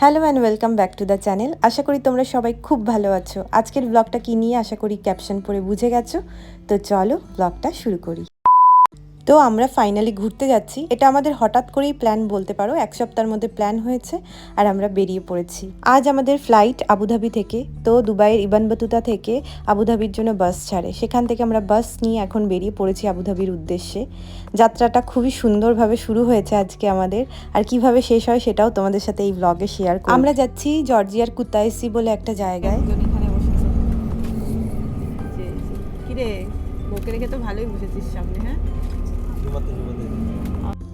Hello and welcome back to the channel আশা করি তোমরা সবাই খুব ভালো আছো। আজকের ব্লগটা কি নিয়ে আশা করি ক্যাপশন পড়ে বুঝে গেছো। তো চলো ব্লগটা শুরু করি। তো আমরা ফাইনালি ঘুরতে যাচ্ছি। এটা আমাদের হঠাৎ করেই প্ল্যান বলতে পারো, এক সপ্তাহের মধ্যে প্ল্যান হয়েছে আর আমরা বেরিয়ে পড়েছি। আজ আমাদের ফ্লাইট আবুধাবি থেকে, তো দুবাইয়ের ইবান বাতুতা থেকে আবুধাবির জন্য বাস ছাড়ে। সেখান থেকে আমরা বাস নিয়ে এখন বেরিয়ে পড়েছি আবুধাবির উদ্দেশ্যে। যাত্রাটা খুবই সুন্দরভাবে শুরু হয়েছে আজকে আমাদের। আর কীভাবে শেষ হয় সেটাও তোমাদের সাথে এই ব্লগে শেয়ার আমরা যাচ্ছি জর্জিয়ার কুতাইসি বলে একটা জায়গায়। কিরে রেখে তো ভালোই বসেছিস সামনে হ্যাঁ?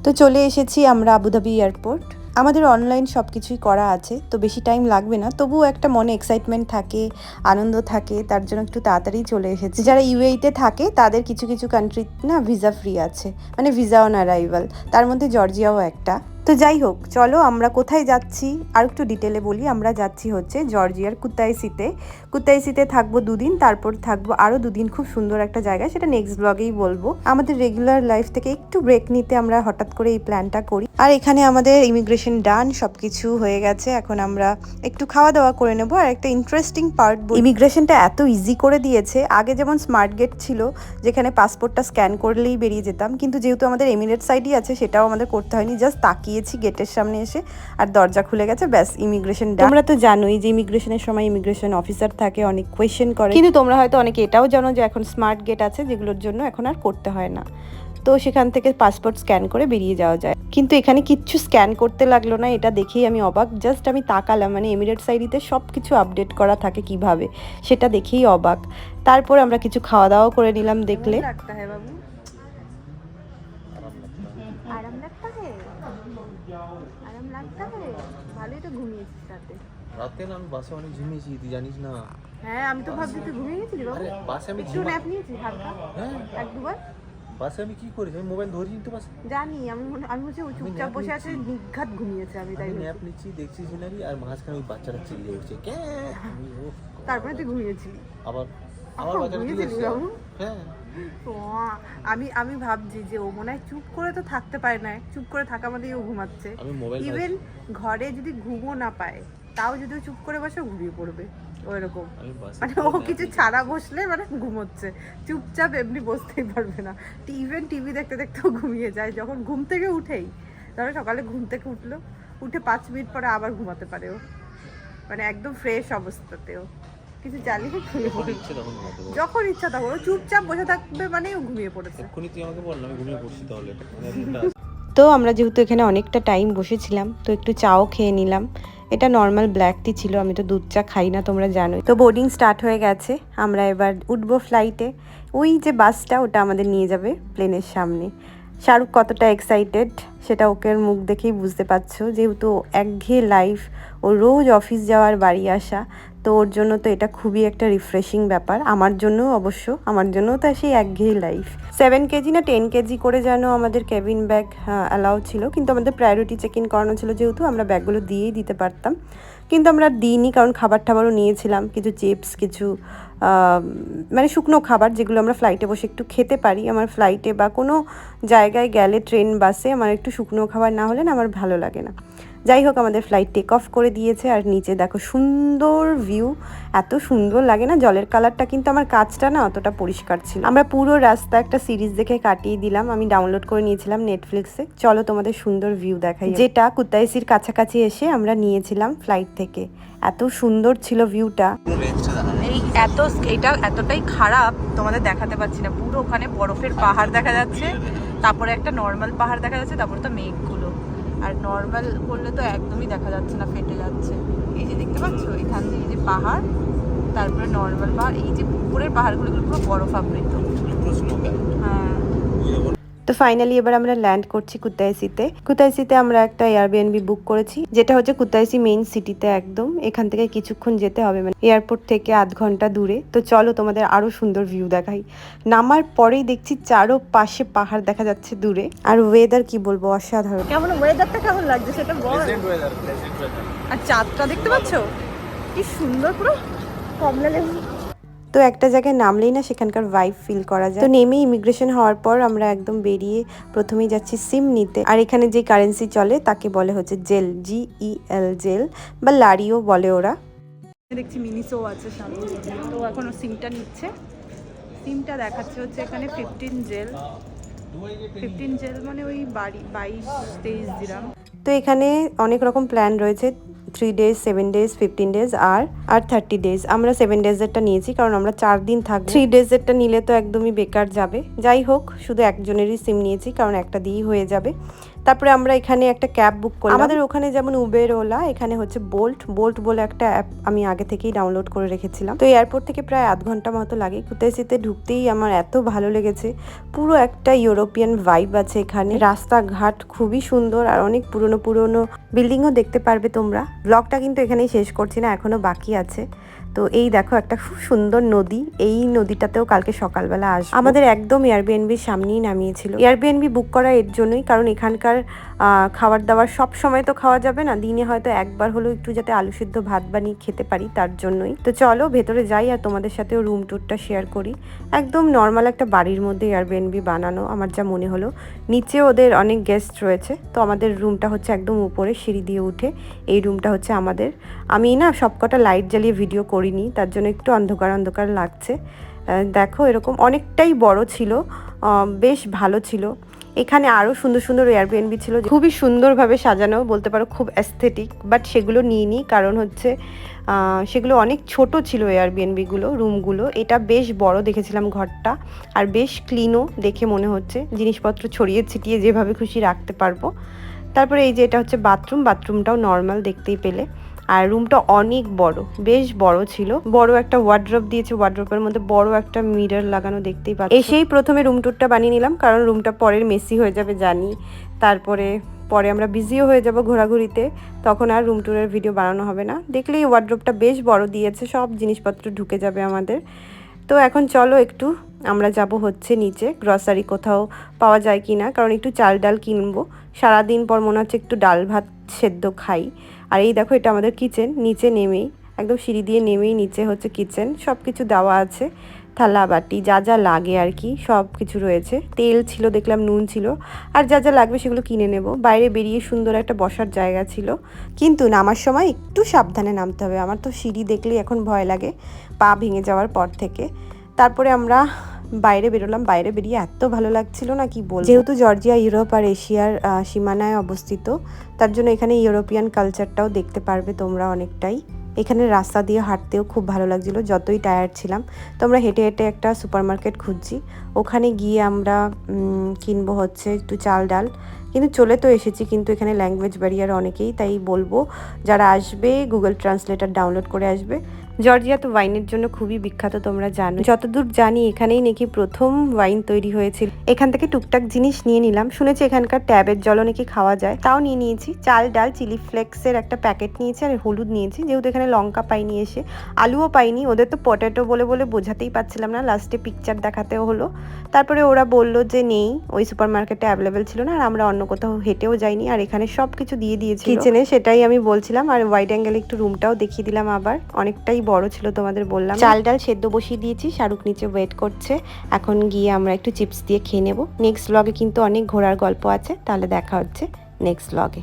তো চলে এসেছি আমরা আবুধাবি এয়ারপোর্ট। আমাদের অনলাইন সব কিছুই করা আছে, তো বেশি টাইম লাগবে না। তবুও একটা মনে এক্সাইটমেন্ট থাকে, আনন্দ থাকে, তার জন্য একটু তাড়াতাড়ি চলে এসেছে। যারা ইউএইতে থাকে, তাদের কিছু কিছু কান্ট্রি না ভিসা ফ্রি আছে। মানে ভিসা অন অ্যারাইভাল তার মধ্যে জর্জিয়াও একটা। তো যাই হোক, চলো আমরা কোথায় যাচ্ছি? আর একটু ডিটেলে বলি, আমরা যাচ্ছি হচ্ছে জর্জিয়ার কুতাইসিতে। কুতাইসিতে থাকব দুদিন, তারপর থাকব আরও দুদিন, খুব সুন্দর একটা জায়গা। সেটা নেক্সট ব্লগেই বলব। আমাদের রেগুলার লাইফ থেকে একটু ব্রেক নিতে আমরা হঠাৎ করে এই প্ল্যানটা করি। আর এখানে আমাদের ইমিগ্রেশন ডান সব কিছু হয়ে গেছে। এখন আমরা একটু খাওয়া দাওয়া করে নেব। আর একটা ইন্টারেস্টিং পার্ট ইমিগ্রেশনটা এত ইজি করে দিয়েছে। আগে যেমন স্মার্ট গেট ছিল, যেখানে পাসপোর্টটা স্ক্যান করলেই বেরিয়ে যেতাম। কিন্তু যেহেতু আমাদের এমিরেট সাইডই আছে, সেটাও আমাদের করতে হয়নি। জাস্ট তাকিয়েছি গেটের সামনে এসে আর দরজা খুলে গেছে ব্যাস ইমিগ্রেশন তোমরা তো জানোই যে ইমিগ্রেশনের সময় ইমিগ্রেশন অফিসার থাকে অনেক কোয়েশ্চেন করে। কিন্তু তোমরা হয়তো অনেকে এটাও জানো যে এখন স্মার্ট গেট আছে যেগুলোর জন্য এখন আর করতে হয় না। তো সেখান থেকে পাসপোর্ট স্ক্যান করে বেরিয়ে যাওয়া যায়। কিন্তু এখানে কিচ্ছু স্ক্যান করতে লাগল না এটা দেখেই আমি অবাক। জাস্ট আমি তাকালাম মানে এমিরেট সাইডিতে সব কিছু আপডেট করা থাকে কীভাবে সেটা দেখেই অবাক। তারপর আমরা কিছু খাওয়া দাওয়া করে নিলাম দেখলে। বাবু আরাম লাগতা है আরাম লাগতা ভালোই তো ঘুমিয়েছিস রাতে রাতে না আমি বাসে অনেক ঝিমিয়েছি তুই জানিস না। হ্যাঁ আমি তো ভাবছি তুই ঘুমিয়ে গেছিলি বাবু বাসে আমি একটু ন্যাপ নিয়েছিস হালকা? হ্যাঁ। এক দুবার? বাসে আমি কি করেছি? আমি মোবাইল ধরিনি তো বাসে? জানি আমি আমি হচ্ছে ও চুপচাপ বসে আছে। নিঘাত ঘুমিয়েছে আমি তাই ন্যাপ নিচ্ছি দেখছি সিনারি আর মাঝখানে ওই বাচ্চারা চিল্লিয়ে উঠছে। কে তারপরে তুই ঘুমিয়েছিলি। আবার আবার ঘুমিয়েছিলি হ্যাঁ। ও, আমি আমি ভাবছি যে ও মনে হয় চুপ করে তো থাকতে পারে না চুপ করে থাকা মধ্যেই ও ঘুমাচ্ছে। ইভেন ঘরে যদি ঘুমও না পায় তাও যদি চুপ করে বসে ঘুমিয়ে পড়বে ওইরকম। আমি বাসে মানে ও কিছু ছাড়া বসলে মানে ঘুমোচ্ছে। চুপচাপ এমনি বসতেই পারবে না। ইভেন টিভি দেখতে দেখতেও ঘুমিয়ে যায়। যখন ঘুম থেকে উঠেই ধরো সকালে ঘুম থেকে উঠল উঠে পাঁচ মিনিট পরে আবার ঘুমাতে পারে ও। মানে একদম ফ্রেশ অবস্থাতেও কিছু ঘুমিয়ে যখন ইচ্ছে তখন ঘুমাতে পারব। যখন ইচ্ছা তখন। চুপচাপ বসে থাকবে মানে ঘুমিয়ে পড়েছে। এক্ষুনি তুই আমাকে বল না আমি ঘুমিয়ে পড়ছি তাহলে। তো আমরা যেহেতু এখানে অনেকটা টাইম বসেছিলাম তো একটু চাও খেয়ে নিলাম। এটা নর্মাল ব্ল্যাক টি ছিল আমি তো দুধ চা খাই না তোমরা জানোই। তো বোর্ডিং স্টার্ট হয়ে গেছে আমরা এবার উঠবো ফ্লাইটে ওই যে বাসটা ওটা আমাদের নিয়ে যাবে প্লেনের সামনে। শাহরুখ কতটা এক্সাইটেড সেটা ওকে মুখ দেখেই বুঝতে পারছ। যেহেতু একঘেয়ে লাইফ ও রোজ অফিস যাওয়ার বাড়ি আসা। তো ওর জন্য তো এটা খুবই একটা রিফ্রেশিং ব্যাপার। আমার জন্য অবশ্য, আমার জন্য তো সেই একঘেয়ে লাইফ সেভেন কেজি না টেন কেজি করে যেন আমাদের কেবিন ব্যাগ অ্যালাউ ছিল। কিন্তু আমাদের প্রায়োরিটি চেক ইন করানো ছিল যেহেতু, আমরা ব্যাগগুলো দিয়েই দিতে পারতাম। কিন্তু আমরা দিইনি, কারণ খাবার টাবারও নিয়েছিলাম। কিছু চিপস কিছু মানে শুকনো খাবার যেগুলো আমরা ফ্লাইটে বসে একটু খেতে পারি। আমার ফ্লাইটে বা কোনো জায়গায় গেলে ট্রেন বাসে আমার একটু শুকনো খাবার না হলে না আমার ভালো লাগে না। যাই হোক, আমাদের ফ্লাইট টেক অফ করে দিয়েছে। আর নিচে দেখো, সুন্দর ভিউ এত সুন্দর লাগে না? জলের কালারটা কিন্তু আমার কাজটা না অতটা পরিষ্কার ছিল। আমরা পুরো রাস্তা একটা সিরিজ দেখে কাটিয়ে দিলাম। আমি ডাউনলোড করে নিয়েছিলাম নেটফ্লিক্সে চলো তোমাদের সুন্দর ভিউ দেখাই। যেটা কুতাইসির কাছাকাছি এসে আমরা নিয়েছিলাম ফ্লাইট থেকে। এত সুন্দর ছিল ভিউটা এই এত এটা এতটাই খারাপ, তোমাদের দেখাতে পাচ্ছি না। পুরো ওখানে বরফের পাহাড় দেখা যাচ্ছে। তারপরে একটা নর্মাল পাহাড় দেখা যাচ্ছে। তারপরে তো মেঘগুলো। আর নর্মাল করলে তো একদমই দেখা যাচ্ছে না, ফেটে যাচ্ছে। এই যে দেখতে পাচ্ছ, এখান দিয়ে যে পাহাড়, তারপরে নর্মাল পাহাড় এই যে পুকুরের পাহাড়গুলো পুরো বরফ আবৃত। তো ফাইনালি এবার আমরা ল্যান্ড করছি কুতাইসিতে কুতাইসিতে আমরা একটা এয়ারবিএনবি বুক করেছি যেটা হচ্ছে কুতাইসি মেইন সিটিতে একদম। এখান থেকে কিছুক্ষণ যেতে হবে মানে এয়ারপোর্ট থেকে আধ ঘণ্টা দূরে। তো চলো তোমাদের আরও সুন্দর ভিউ দেখাই। নামার পরেই দেখছি চারো পাশে পাহাড় দেখা যাচ্ছে দূরে। আর ওয়েদার কি বলব অসাধারণ। কেমন ওয়েদারটা কেমন লাগছে সেটা বল। আর চাঁদটা দেখতে পাচ্ছ? কি সুন্দর পুরো। কমলা লেবু। তো একটা জায়গায় নামলেই না সেখানকার ভাইব ফিল করা যায়। তো নেমে ইমিগ্রেশন হওয়ার পর আমরা একদম বেরিয়ে প্রথমেই যাচ্ছি সিম নিতে আর এখানে যে কারেন্সি চলে তাকে বলে হচ্ছে জেল জি ই এল জেল বা লারিও বলে ওরা। দেখছি মিনিসো আছে সামনে। তো এখন ও সিমটা নিচ্ছে। সিমটা দেখাচ্ছে হচ্ছে এখানে ফিফটিন জেল। ফিফটিন জেল মানে ওই বাড়ি বাইশ তেইশ দিরাম। তো এখানে অনেক রকম প্ল্যান রয়েছে। Three days seven days fifteen days আর আর থার্টি ডেজ আমরা সেভেন ডেজেরটা নিয়েছি, কারণ আমরা চার দিন থাকব। থ্রি ডেজেরটা নিলে তো একদমই বেকার যাবে। যাই হোক, শুধু একজনেরই সিম নিয়েছি, কারণ একটা দিয়েই হয়ে যাবে। তারপরে আমরা এখানে একটা ক্যাব বুক করি আমাদের ওখানে যেমন উবের ওলা, এখানে হচ্ছে বোল্ট বোল্ট বলে একটা অ্যাপ আমি আগে থেকেই ডাউনলোড করে রেখেছিলাম। তো এয়ারপোর্ট থেকে প্রায় আধ ঘণ্টা মতো লাগে। কুতাইসিতে ঢুকতেই আমার এত ভালো লেগেছে। পুরো একটা ইউরোপিয়ান ভাইব আছে এখানে। রাস্তাঘাট খুবই সুন্দর আর অনেক পুরনো পুরনো বিল্ডিংও দেখতে পারবে তোমরা। ব্লগটা কিন্তু এখানেই শেষ করছি না এখনও বাকি আছে। তো এই দেখো একটা খুব সুন্দর নদী। এই নদীটাতেও কালকে সকালবেলা আসবে। আমাদের একদম এয়ারবিএনবির সামনেই নামিয়েছিল। এয়ারবিএনবি বুক করা এর জন্যই কারণ এখানকার খাবার দাবার সব সময় তো খাওয়া যাবে না। দিনে হয়তো একবার হলেও একটু যাতে আলু সিদ্ধ ভাত বানিয়ে খেতে পারি তার জন্যই। তো চলো ভেতরে যাই আর তোমাদের সাথেও রুম ট্যুরটা শেয়ার করি। একদম নর্মাল একটা বাড়ির মধ্যে এয়ারবিএনবি বানানো, আমার যা মনে হলো। নিচে ওদের অনেক গেস্ট রয়েছে, তো আমাদের রুমটা হচ্ছে একদম উপরে, সিঁড়ি দিয়ে উঠে এই রুমটা হচ্ছে আমাদের। আমি না সবকটা লাইট জ্বালিয়ে ভিডিও করিনি, তার জন্য একটু অন্ধকার অন্ধকার লাগছে। দেখো এরকম অনেকটাই বড় ছিল বেশ ভালো ছিল। এখানে আরও সুন্দর সুন্দর এয়ারবিএনবি ছিল খুবই সুন্দরভাবে সাজানো, বলতে পারো খুব অ্যাস্থেটিক বাট সেগুলো নিয়ে নিই কারণ হচ্ছে সেগুলো অনেক ছোট ছিল এয়ারবিএনবিগুলো রুমগুলো এটা বেশ বড় দেখেছিলাম ঘরটা আর বেশ ক্লিনও দেখে মনে হচ্ছে। জিনিসপত্র ছড়িয়ে ছিটিয়ে যেভাবে খুশি রাখতে পারব। তারপরে এই যে এটা হচ্ছে বাথরুম বাথরুমটাও নর্মাল দেখতেই পেলে। আর রুমটা অনেক বড়, বেশ বড় ছিল। বড় একটা ওয়ার্ড্রপ দিয়েছে ওয়ার্ড্রপের মধ্যে বড় একটা মিরর লাগানো দেখতেই পাচ্ছি। এসেই প্রথমে রুম টুরটা বানিয়ে নিলাম, কারণ রুমটা পরের মেসি হয়ে যাবে, জানি। তারপরে, পরে আমরা বিজিও হয়ে যাব ঘোরাঘুরিতে, তখন আর রুম ট্যুরের ভিডিও বানানো হবে না। দেখলেই ওয়ার্ড্রপটা বেশ বড় দিয়েছে, সব জিনিসপত্র ঢুকে যাবে আমাদের। তো এখন চলো একটু, আমরা যাব হচ্ছে নিচে গ্রসারি কোথাও পাওয়া যায় কি না কারণ একটু চাল ডাল কিনবো। সারাদিন পর মনে হচ্ছে একটু ডাল ভাত সেদ্ধ খাই। আর এই দেখো, এটা আমাদের কিচেন নিচে নেমেই, একদম সিঁড়ি দিয়ে নেমেই নিচে হচ্ছে কিচেন সব কিছু দেওয়া আছে। থালা, বাটি, যা যা লাগে আর কি সব কিছু রয়েছে। তেল ছিল, দেখলাম নুন ছিল, আর যা যা লাগবে সেগুলো কিনে নেব। বাইরে বেরিয়ে সুন্দর একটা বসার জায়গা ছিল। কিন্তু নামার সময় একটু সাবধানে নামতে হবে। আমার তো সিঁড়ি দেখলেই এখন ভয় লাগে, পা ভেঙে যাওয়ার পর থেকে। তারপরে আমরা বাইরে বেরোলাম, বাইরে বেরিয়ে এত ভালো লাগছিল না কি বল যেহেতু জর্জিয়া ইউরোপ আর এশিয়ার সীমানায় অবস্থিত, তার জন্য এখানে ইউরোপিয়ান কালচারটাও দেখতে পারবে তোমরা অনেকটাই। এখানে রাস্তা দিয়ে হাঁটতেও খুব ভালো লাগছিল, যতই টায়ার্ড ছিলাম। তো আমরা হেঁটে হেঁটে একটা সুপার মার্কেট খুঁজছি। ওখানে গিয়ে আমরা কিনবো হচ্ছে একটু চাল ডাল। কিন্তু চলে তো এসেছি, কিন্তু এখানে ল্যাঙ্গুয়েজ ব্যারিয়ার অনেকেই, তাই বলব যারা আসবে গুগল ট্রান্সলেটার ডাউনলোড করে আসবে। জর্জিয়া, তো ওয়াইনের জন্য খুবই বিখ্যাত, তোমরা জানো। যতদূর জানি, এখানেই নাকি প্রথম ওয়াইন তৈরি হয়েছিল। এখান থেকে টুকটাক জিনিস নিয়ে নিলাম। শুনেছি এখানকার ট্যাবের জলও নাকি খাওয়া যায়। তাও নিয়ে নিয়েছি চাল, ডাল, চিলি ফ্লেক্সের একটা প্যাকেট নিয়েছি আর হলুদ নিয়েছি। যেহেতু এখানে লঙ্কা পাইনি এসে, আলুও পাইনি। ওদের তো পটেটো বলে বলে বোঝাতেই পারছিলাম না। লাস্টে পিকচার দেখাতেও হলো। তারপরে ওরা বলল যে, নেই, ওই সুপার মার্কেটে অ্যাভেলেবেল ছিল না, আর আমরা অন্য কোথাও হেঁটেও যাইনি, আর এখানে সব কিছু দিয়ে দিয়েছি কিচেনে সেটাই আমি বলছিলাম। আর ওয়াইড অ্যাঙ্গেলে একটু রুমটাও দেখিয়ে দিলাম আবার। অনেকটাই বড় ছিল তোমাদের বললাম। চাল ডাল সেদ্ধ বসিয়ে দিয়েছি, শাহরুখ নিচে ওয়েট করছে। এখন গিয়ে আমরা একটু চিপস দিয়ে খেয়ে নেব। নেক্সট ব্লগে কিন্তু অনেক ঘোরার গল্প আছে, তাহলে দেখা হচ্ছে নেক্সট ব্লগে